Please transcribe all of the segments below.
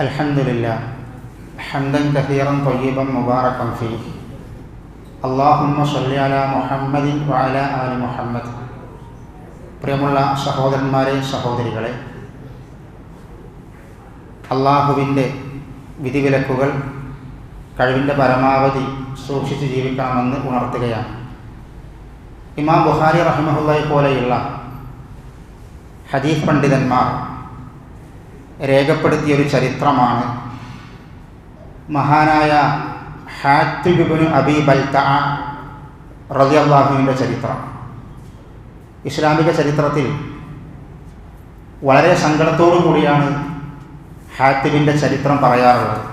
الحمد لله حمدا كثيرا طيبا مباركا فيه اللهم صل على محمد وعلى آل محمد പ്രിയമുള്ള സഹോദരന്മാരെ സഹോദരികളെ അള്ളാഹുവിൻ്റെ വിധിവിലക്കുകൾ കഴിവിൻ്റെ പരമാവധി സൂക്ഷിച്ച് ജീവിക്കണമെന്ന് ഉണർത്തുകയാണ് ഇമാം ബുഹാരി റഹിമഹുല്ലയെ പോലെയുള്ള ഹദീഫ് പണ്ഡിതന്മാർ രേഖപ്പെടുത്തിയൊരു ചരിത്രമാണ്. മഹാനായ ഹാത്തിബിബിന് അബി ബൽത്ത അള്ളാഹുവിന്റെ ചരിത്രം. ഇസ്ലാമിക ചരിത്രത്തിൽ വളരെ സങ്കടത്തോടു കൂടിയാണ് ഹാത്തിബിന്റെ ചരിത്രം പറയാറുള്ളത്.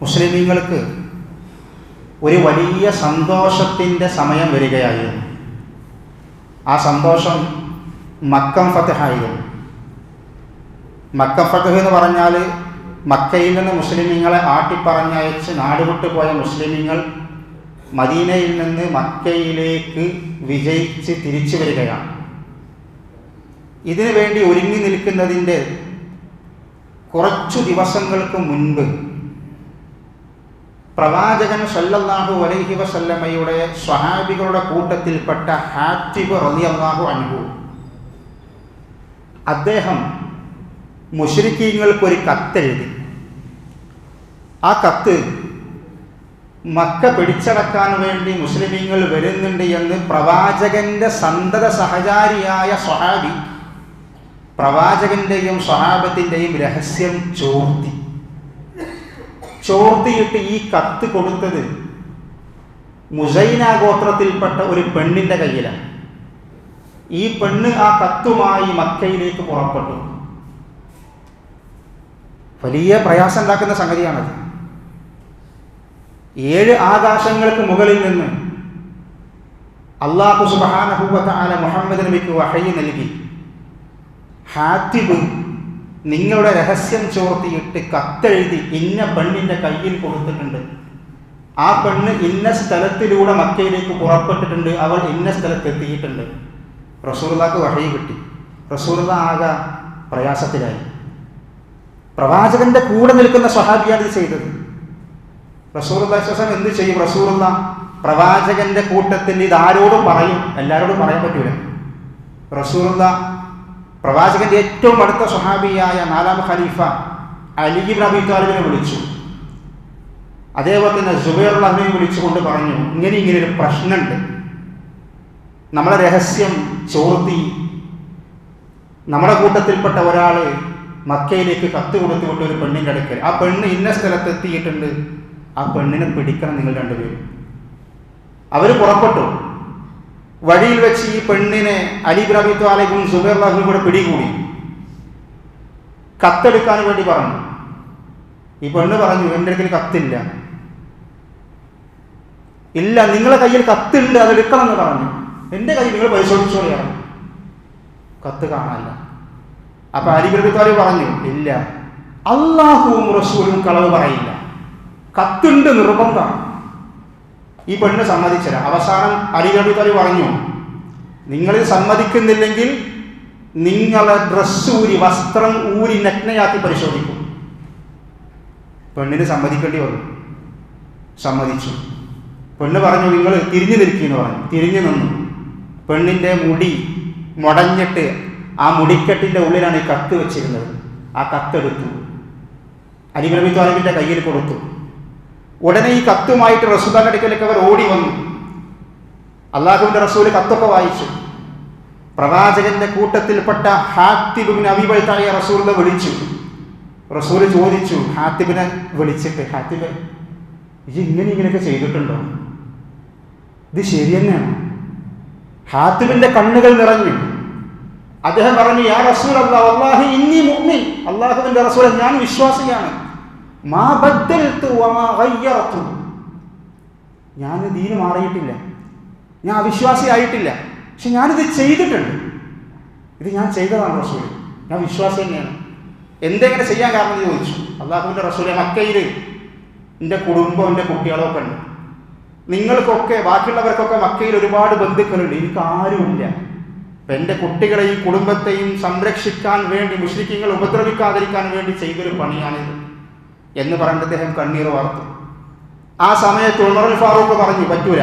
മുസ്ലിമീങ്ങൾക്ക് ഒരു വലിയ സന്തോഷത്തിന്റെ സമയം വരികയായിരുന്നു. ആ സന്തോഷം മക്കം ഫത്തഹായിരുന്നു മക്കം ഫത്തഹ് എന്ന് പറഞ്ഞാൽ മക്കയിൽ നിന്ന് മുസ്ലിമീങ്ങളെ ആട്ടിപ്പറഞ്ഞയച്ച് നാടുവിട്ടു പോയ മുസ്ലിമീങ്ങൾ മദീനയിൽ നിന്ന് മക്കയിലേക്ക് വിജയിച്ച് തിരിച്ചു വരികയാണ്. ഇതിനു വേണ്ടി ഒരുങ്ങി നിൽക്കുന്നതിന്റെ കുറച്ചു ദിവസങ്ങൾക്ക് മുൻപ് പ്രവാചകൻ സല്ലല്ലാഹു അലൈഹി വസല്ലമ്മയുടെ സ്വഹാബികളുടെ കൂട്ടത്തിൽപ്പെട്ട ഹാറ്റിബ് റളിയല്ലാഹു അനുഭവം അദ്ദേഹം മുഷരിക്കീങ്ങൾക്ക് ഒരു കത്തെഴുതി. ആ കത്ത് മക്ക പിടിച്ചടക്കാൻ വേണ്ടി മുസ്ലിമീങ്ങൾ വരുന്നുണ്ട് എന്ന് പ്രവാചകന്റെ സന്തത സഹചാരിയായ സ്വഹാബി പ്രവാചകന്റെയും സ്വഹാബത്തിന്റെയും രഹസ്യം ചോർത്തി. ചോർത്തിയിട്ട് ഈ കത്ത് കൊടുത്തത് മുസൈന ഗോത്രത്തിൽപ്പെട്ട ഒരു പെണ്ണിന്റെ കയ്യിലാണ്. ഈ പെണ്ണ് ആ കത്തുമായി മക്കയിലേക്ക് പുറപ്പെട്ടു. വലിയ പ്രയാസം ഉണ്ടാക്കുന്ന സംഗതിയാണത്. ഏഴ് ആകാശങ്ങൾക്ക് മുകളിൽ നിന്ന് അള്ളാഹു സുബാനഹുബത്താല മുഹമ്മദ് നബിക്ക് വഹയി നൽകി. ഹാത്തിബ് നിങ്ങളുടെ രഹസ്യം ചോർത്തിയിട്ട് കത്തെഴുതി ഇന്ന പെണ്ണിന്റെ കയ്യിൽ കൊടുത്തിട്ടുണ്ട്. ആ പെണ്ണ് ഇന്ന സ്ഥലത്തിലൂടെ മക്കയിലേക്ക് പുറപ്പെട്ടിട്ടുണ്ട്. അവൾ ഇന്ന സ്ഥലത്തെത്തിയിട്ടുണ്ട്. റസൂർലാക്ക് വഹയി കിട്ടി. റസൂർല ആകെ പ്രയാസത്തിലായി. പ്രവാചകന്റെ കൂടെ നിൽക്കുന്ന സ്വഹാബിയാണ് ഇത് ചെയ്തത്. റസൂർലാം എന്ത് ചെയ്യും? റസൂർല പ്രവാചകന്റെ കൂട്ടത്തിൽ ഇത് ആരോടും പറയും. എല്ലാരോടും പറയാൻ പറ്റൂല. റസൂർല പ്രവാചകന്റെ ഏറ്റവും അടുത്ത സ്വഹാബിയായ നാലാം ഖലീഫ അലിബിൻ താലിബിനെ വിളിച്ചു. അതേപോലെ തന്നെ ജുബൈർ അഹ്മിനെ വിളിച്ചുകൊണ്ട് പറഞ്ഞു ഇങ്ങനെ ഇങ്ങനെ ഒരു പ്രശ്നമുണ്ട്. നമ്മളെ രഹസ്യം ചോർത്തി നമ്മുടെ കൂട്ടത്തിൽപ്പെട്ട ഒരാൾ മക്കയിലേക്ക് കത്ത് കൊടുത്തു വിട്ട് ഒരു പെണ്ണിന്റെ അടുക്കൽ. ആ പെണ്ണ് ഇന്ന സ്ഥലത്ത് എത്തിയിട്ടുണ്ട് ആ പെണ്ണിനെ പിടിക്കണം നിങ്ങൾ രണ്ടുപേരും. അവർ പുറപ്പെട്ടു. വഴിയിൽ വെച്ച് ഈ പെണ്ണിനെ അലി ബ്രബി ത്വാലിബും സുബൈർ ലാഹും കൂടെ പിടികൂടി. കത്തെടുക്കാൻ വേണ്ടി പറഞ്ഞു. ഈ പെണ്ണ് പറഞ്ഞു എന്റെ അടുക്കൽ കത്തില്ല. ഇല്ല നിങ്ങളുടെ കയ്യിൽ കത്തുണ്ട് അതെടുക്കണം എന്ന് പറഞ്ഞു. എന്റെ കയ്യിൽ നിങ്ങൾ പരിശോധിച്ചോളിയാണ് കത്ത് കാണാനില്ല. അപ്പൊ അലി പറഞ്ഞു ഇല്ല. അള്ളാഹുവും റസൂലും കളവ് പറയില്ല. കത്തുണ്ട് നിർബന്ധം. ഈ പെണ്ണ് സമ്മതിച്ചില്ല അവസാനം അലിഗബി പറഞ്ഞു നിങ്ങൾ സമ്മതിക്കുന്നില്ലെങ്കിൽ നിങ്ങളെ ഡ്രസ് ഊരി വസ്ത്രം ഊരി നഗ്നയാക്കി പരിശോധിക്കും. പെണ്ണിന് സമ്മതിക്കേണ്ടി വന്നു. സമ്മതിച്ചു. പെണ്ണ് പറഞ്ഞു നിങ്ങൾ തിരിഞ്ഞു നിൽക്കുന്നു പറഞ്ഞു. തിരിഞ്ഞു നിന്നു. പെണ്ണിന്റെ മുടി മുടഞ്ഞിട്ട് ആ മുടിക്കെട്ടിന്റെ ഉള്ളിലാണ് ഈ കത്ത് വെച്ചിരുന്നത്. ആ കത്തെടുത്തു അലിഗ്രബി താലിബിന്റെ കയ്യിൽ കൊടുത്തു. ഉടനെ ഈ കത്തുമായിട്ട് റസൂദാൻ അടുക്കലേക്ക് അവർ ഓടി വന്നു. അള്ളാഹുവിന്റെ റസൂൽ കത്തൊക്കെ വായിച്ചു. പ്രവാചകന്റെ കൂട്ടത്തിൽപ്പെട്ട ഹാത്തിബിന് അഭിബൈത്തായ റസൂലിനെ വിളിച്ചു. റസൂൽ ചോദിച്ചു ഹാത്തിബിനെ വിളിച്ചിട്ട് ഹാത്തിബ് ഇത് ഇങ്ങനെ ഇങ്ങനെയൊക്കെ ചെയ്തിട്ടുണ്ടോ? ഇത് ശരി തന്നെയാണ്. കണ്ണുകൾ നിറഞ്ഞു. അദ്ദേഹം പറഞ്ഞു യാ റസൂൽ അള്ളാഹ് ഇന്നി മുഅ്മിൻ. അള്ളാഹുവിന്റെ റസൂൽ ഞാൻ വിശ്വാസിയാണ്. മാ ബദ്ദൽതു വമാ ഞാൻ ദീന് മാറിയിട്ടില്ല. ഞാൻ അവിശ്വാസിയായിട്ടില്ല പക്ഷെ ഞാനിത് ചെയ്തിട്ടുണ്ട്. ഇത് ഞാൻ ചെയ്തതാണ് റസൂൽ ഞാൻ വിശ്വാസി തന്നെയാണ്. എന്തെങ്ങനെ ചെയ്യാൻ കാരണം എന്ന് ചോദിച്ചു. അള്ളാഹുവിന്റെ റസൂലെ മക്കയിൽ എന്റെ കുടുംബം എന്റെ കുട്ടികളൊക്കെ ഉണ്ട്. നിങ്ങൾക്കൊക്കെ ബാക്കിയുള്ളവർക്കൊക്കെ മക്കയിൽ ഒരുപാട് ബന്ധുക്കളുണ്ട്. എനിക്ക് ആരുമില്ല. ഇപ്പം എന്റെ ഈ കുടുംബത്തെയും സംരക്ഷിക്കാൻ വേണ്ടി മുസ്ലിങ്ങൾ ഉപദ്രവിക്കാതിരിക്കാൻ വേണ്ടി ചെയ്തൊരു പണിയാണിത് എന്ന് പറഞ്ഞിട്ട് അദ്ദേഹം കണ്ണീർ വാർത്തു. ആ സമയത്ത് ഉമർ ഫാറൂഖ് പറഞ്ഞു പറ്റൂല.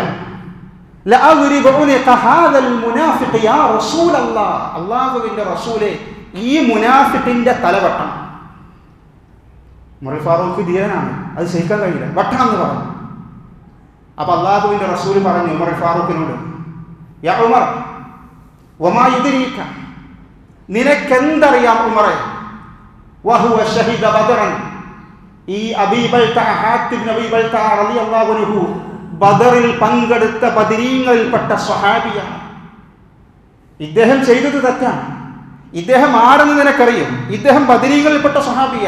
അല്ലാഹുവിന്റെ റസൂലേ ഈ മുനാഫിഖിന്റെ തലവട്ടം ഉമറുൽ ഫാറൂഖ് ധീരനാണ് അത് സഹിക്കാൻ കഴിയില്ല. വട്ടണം എന്ന് പറഞ്ഞു. അപ്പൊ അള്ളാഹുവിന്റെ റസൂൽ പറഞ്ഞു ഉമർ ഫാറൂഖിനോട് യാ ഉമർ വമാ യുദ്രീക. നിനക്കെന്തറിയാം ഉമറെ? വഹുവ ഷഹിദ ബദറൻ. ഈ അബീബൽ അബീബൽ അൻഹു ബദറിൽ പങ്കെടുത്ത ബദരീങ്ങളിൽപ്പെട്ട സ്വഹാബിയാണ്. ഇദ്ദേഹം ചെയ്തത് തെറ്റാണ്. ഇദ്ദേഹം ആരെന്ന് നിനക്കറിയും? ഇദ്ദേഹം ബദരീങ്ങളിൽപ്പെട്ട സ്വഹാബിയ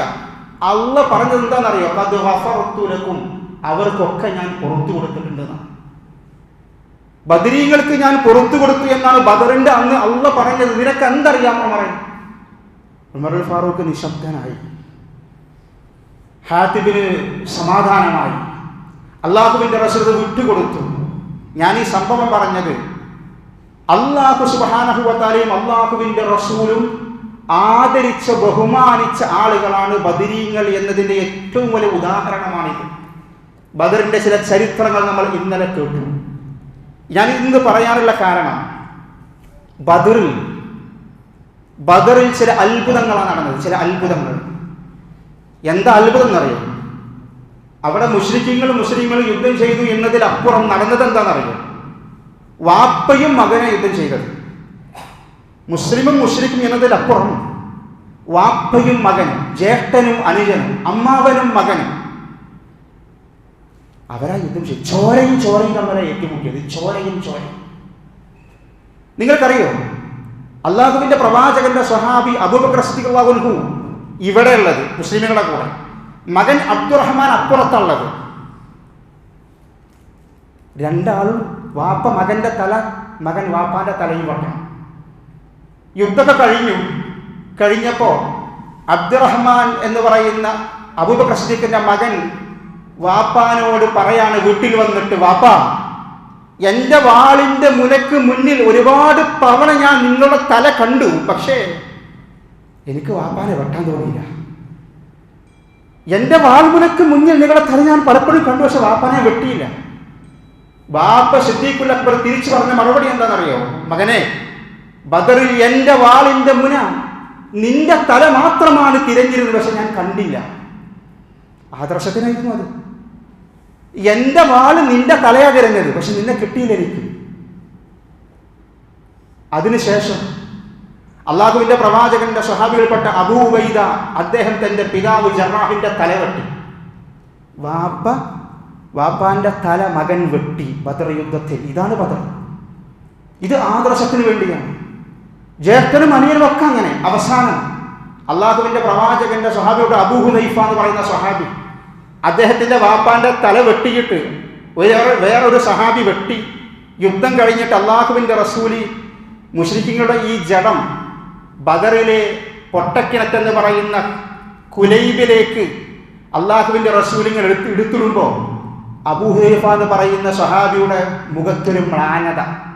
അള്ള പറഞ്ഞത് എന്താണെന്നറിയോ അത് വഫറത്തുലക്കും അവർക്കൊക്കെ ഞാൻ പുറത്തു കൊടുത്തിട്ടുണ്ടെന്നാണ്. ബദരീങ്ങൾക്ക് ഞാൻ പുറത്തു കൊടുത്തു എന്നാണ് ബദറിന്റെ അന്ന് അള്ള പറഞ്ഞത്. നിനക്ക് എന്തറിയാം ഉമറെ? ഉമറുൽ ഫാറൂഖ് നിശബ്ദനായി. ഹാത്തിബിന് സമാധാനമായി. അള്ളാഹുവിന്റെ റസൂൽ വിട്ടുകൊടുത്തു. ഞാൻ ഈ സംഭവം പറഞ്ഞത് അള്ളാഹു സുബാനഹുബത്താലെയും അള്ളാഹുവിന്റെ റസൂലും ആദരിച്ച ബഹുമാനിച്ച ആളുകളാണ് ബദരീങ്ങൾ എന്നതിന്റെ ഏറ്റവും വലിയ ഉദാഹരണമാണിത്. ബദറിന്റെ ചില ചരിത്രങ്ങൾ നമ്മൾ ഇന്നലെ കേട്ടു. ഞാൻ ഇന്ന് പറയാനുള്ള കാരണം ബദറിൽ ബദറിൽ ചില അത്ഭുതങ്ങളാണ് നടന്നത് ചില അത്ഭുതങ്ങൾ. എന്താ അത്ഭുതം എന്നറിയോ? അവിടെ മുസ്ലിങ്ങളും മുസ്ലിങ്ങളും യുദ്ധം ചെയ്തു എന്നതിലപ്പുറം നടന്നത് എന്താണെന്നറിയോ? വാപ്പയും മകനെ യുദ്ധം ചെയ്തത്. മുസ്ലിമും മുസ്ലിക്കും എന്നതിലപ്പുറം വാപ്പയും മകനും ജ്യേഷ്ഠനും അനുജനും അമ്മാവനും മകനും അവരാ യുദ്ധം ചെയ്തു ചോരയും ചോരയും തമ്മിലെ ഏറ്റുമുട്ടിയത് ചോരയും ചോരയും. നിങ്ങൾക്കറിയോ? അള്ളാഹുവിന്റെ പ്രവാചകന്റെ സ്വഹാബി അബൂബക്കർ സിദ്ദിഖുല്ലാഹുൻഹു ഇവിടെ ഉള്ളത് മുസ്ലിമുകളുടെ കൂടെ. മകൻ അബ്ദുറഹ്മാൻ അപ്പുറത്തുള്ളത്. രണ്ടാളും വാപ്പ മകന്റെ തല മകൻ വാപ്പാന്റെ തലയും വട്ടണം യുദ്ധമൊക്കെ കഴിഞ്ഞു. കഴിഞ്ഞപ്പോ അബ്ദുറഹ്മാൻ എന്ന് പറയുന്ന അബൂബക്കർ സിദ്ദീഖിന്റെ മകൻ വാപ്പാനോട് പറയാണ് വീട്ടിൽ വന്നിട്ട് വാപ്പ എന്റെ വാളിന്റെ മുനക്ക് മുന്നിൽ ഒരുപാട് തവണ ഞാൻ നിങ്ങളുടെ തല കണ്ടു. പക്ഷേ എനിക്ക് വാപ്പാനെ വെട്ടാൻ തോന്നിയില്ല. എന്റെ വാൾമുനക്ക് മുന്നിൽ നിങ്ങളുടെ തല ഞാൻ പലപ്പോഴും കണ്ടു പക്ഷെ വാപ്പാനെ വെട്ടിയില്ല. വാപ്പ സിദ്ദീഖുൽ അക്ബർ തിരിച്ചു പറഞ്ഞ മറുപടി എന്താണെന്നറിയോ? മകനെ ബദറിൽ എന്റെ വാളിന്റെ മുന നിന്റെ തല മാത്രമാണ് തിരഞ്ഞിരുന്നത് പക്ഷെ ഞാൻ കണ്ടില്ല. ആദർശത്തിനായിരുന്നു അത്. എന്റെ വാൾ നിന്റെ തലയാ തിരഞ്ഞത് പക്ഷെ നിന്നെ കിട്ടിയില്ല എനിക്ക് അതിനുശേഷം അള്ളാഹുവിന്റെ പ്രവാചകന്റെ സ്വഹാബികൾപ്പെട്ട അബൂബൈദ അദ്ദേഹം തന്റെ പിതാവ് ജറാഹിന്റെ തല വെട്ടി. വാപ്പ വാപ്പാന്റെ തല മകൻ വെട്ടി ബദർ യുദ്ധത്തിൽ. ഇതാണ് ബദർ. ഇത് ആദർശത്തിന് വേണ്ടിയാണ്. ജ്യേഷ്ഠനും അനിയനും ഒക്കെ അങ്ങനെ. അവസാനം അള്ളാഹുവിന്റെ പ്രവാചകന്റെ സ്വഹാബിയുടെ അബൂഹു നൈഫ എന്ന് പറയുന്ന സ്വഹാബി അദ്ദേഹത്തിന്റെ വാപ്പാന്റെ തല വെട്ടിയിട്ട് വേറെ വേറൊരു സഹാബി വെട്ടി. യുദ്ധം കഴിഞ്ഞിട്ട് അള്ളാഹുവിന്റെ റസൂലി മുസ്ലിങ്ങളുടെ ഈ ജഡം ബദറിലെ പൊട്ടക്കിണറ്റെന്ന് പറയുന്ന കുലൈബിലേക്ക് അള്ളാഹുവിന്റെ റസൂലിങ്ങൾ എടുത്ത് എടുത്തിടുമ്പോൾ അബൂഹൈഫ എന്ന് പറയുന്ന സഹാബിയുടെ മുഖത്തൊരു മ്ലാനത.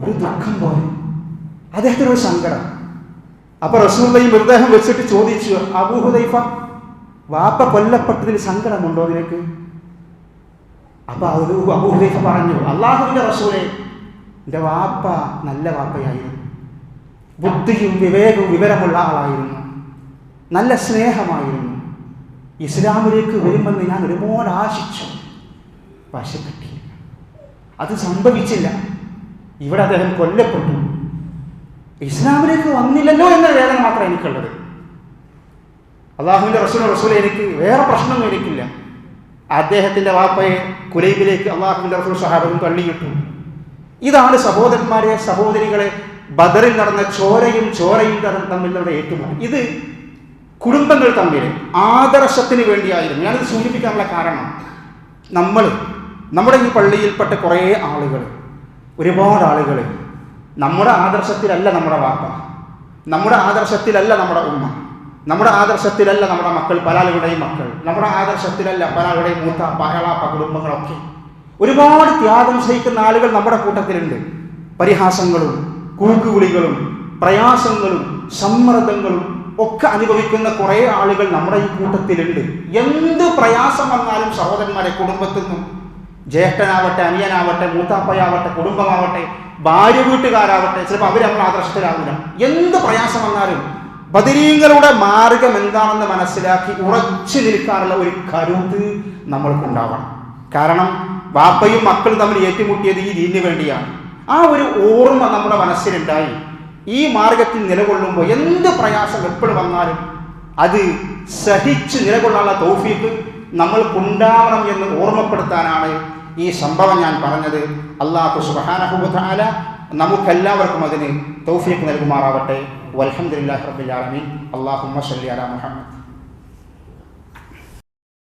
ഒരു ദുഃഖം പോലെ. അദ്ദേഹത്തിനൊരു സങ്കടം. അപ്പൊ റസൂലയും മൃതദേഹം വെച്ചിട്ട് ചോദിച്ചു അബൂഹുദൈഫ വാപ്പ കൊല്ലപ്പെട്ടതിൽ സങ്കടമുണ്ടോ നിനക്ക്? അപ്പൊ അത് അബൂഹുദൈഫ പറഞ്ഞു അള്ളാഹുവിന്റെ റസൂലെ എന്റെ വാപ്പ നല്ല വാപ്പയായിരുന്നു. ബുദ്ധിയും വിവേകവും വിവരമുള്ള ആളായിരുന്നു. നല്ല സ്നേഹമായിരുന്നു. ഇസ്ലാമിലേക്ക് വരുമെന്ന് ഞാൻ ഒരുപാട് ആശിച്ചു. പക്ഷെ കിട്ടിയില്ല. അത് സംഭവിച്ചില്ല. ഇവിടെ അദ്ദേഹം കൊല്ലപ്പെട്ടു. ഇസ്ലാമിലേക്ക് വന്നില്ലല്ലോ എന്ന വേദന മാത്രമേ എനിക്കുള്ളത്. അള്ളാഹുവിന്റെ റസൂൽ റസൂൽ എനിക്ക് വേറെ പ്രശ്നം എനിക്കില്ല. അദ്ദേഹത്തിന്റെ വാപ്പയെ കുലൈബിലേക്ക് അള്ളാഹുവിന്റെ റസൂൽ സഹാബവും തള്ളിയിട്ടു. ഇതാണ് സഹോദരന്മാരെ സഹോദരികളെ ബദറിൽ നടന്ന ചോരയും ചോരയും തമ്മിലുള്ള ഏറ്റുമുട്ടൽ. ഇത് കുടുംബങ്ങൾ തമ്മിൽ ആദർശത്തിന് വേണ്ടിയായിരുന്നു. ഞാനിത് സൂചിപ്പിക്കാനുള്ള കാരണം നമ്മൾ നമ്മുടെ ഈ പള്ളിയിൽപ്പെട്ട കുറേ ആളുകൾ ഒരുപാട് ആളുകൾ നമ്മുടെ ആദർശത്തിലല്ല നമ്മുടെ വാപ്പ. നമ്മുടെ ആദർശത്തിലല്ല നമ്മുടെ ഉമ്മ. നമ്മുടെ ആദർശത്തിലല്ല നമ്മുടെ മക്കൾ പലാളുകളുടെയും മക്കൾ. നമ്മുടെ ആദർശത്തിലല്ല പലാളുടെയും മൂത്ത പഹളാപ്പ കുടുംബങ്ങളൊക്കെ ഒരുപാട് ത്യാഗം സഹിക്കുന്ന ആളുകൾ നമ്മുടെ കൂട്ടത്തിലുണ്ട്. പരിഹാസങ്ങളും കൂക്കുകുളികളും പ്രയാസങ്ങളും സമ്മർദ്ദങ്ങളും ഒക്കെ അനുഭവിക്കുന്ന കുറേ ആളുകൾ നമ്മുടെ ഈ കൂട്ടത്തിലുണ്ട്. എന്ത് പ്രയാസം വന്നാലും സഹോദരന്മാരെ കുടുംബത്തിൽ നിന്നും ജ്യേഷ്ഠനാവട്ടെ അനിയനാവട്ടെ മൂത്താപ്പയാവട്ടെ കുടുംബമാവട്ടെ ഭാര്യ വീട്ടുകാരാവട്ടെ ചിലപ്പോൾ അവർ നമ്മൾ ആദർശത്തിലാവില്ല. എന്ത് പ്രയാസം വന്നാലും ബദരീങ്ങളുടെ മാർഗം എന്താണെന്ന് മനസ്സിലാക്കി ഉറച്ചു നിൽക്കാനുള്ള ഒരു കരുത്ത് നമ്മൾക്കുണ്ടാവണം. കാരണം വാപ്പയും മക്കളും തമ്മിൽ ഏറ്റുമുട്ടിയത് ഈ ദീനിന് വേണ്ടിയാണ്. ആ ഒരു ഓർമ്മ നമ്മുടെ മനസ്സിലുണ്ടായി. ഈ മാർഗത്തിൽ നിലകൊള്ളുമ്പോൾ എന്ത് പ്രയാസം എപ്പോഴും വന്നാലും അത് സഹിച്ച് നിലകൊള്ളാനുള്ള തൗഫീക്ക് നമ്മൾക്കുണ്ടാവണം എന്ന് ഓർമ്മപ്പെടുത്താനാണ് ഈ സംഭവം ഞാൻ പറഞ്ഞത്. അള്ളാഹു സുബാനഹുബാല നമുക്കെല്ലാവർക്കും അതിന് തൗഫീക്ക് നൽകുമാറാവട്ടെ. والحمد لله رب العالمين. اللهم صل على محمد.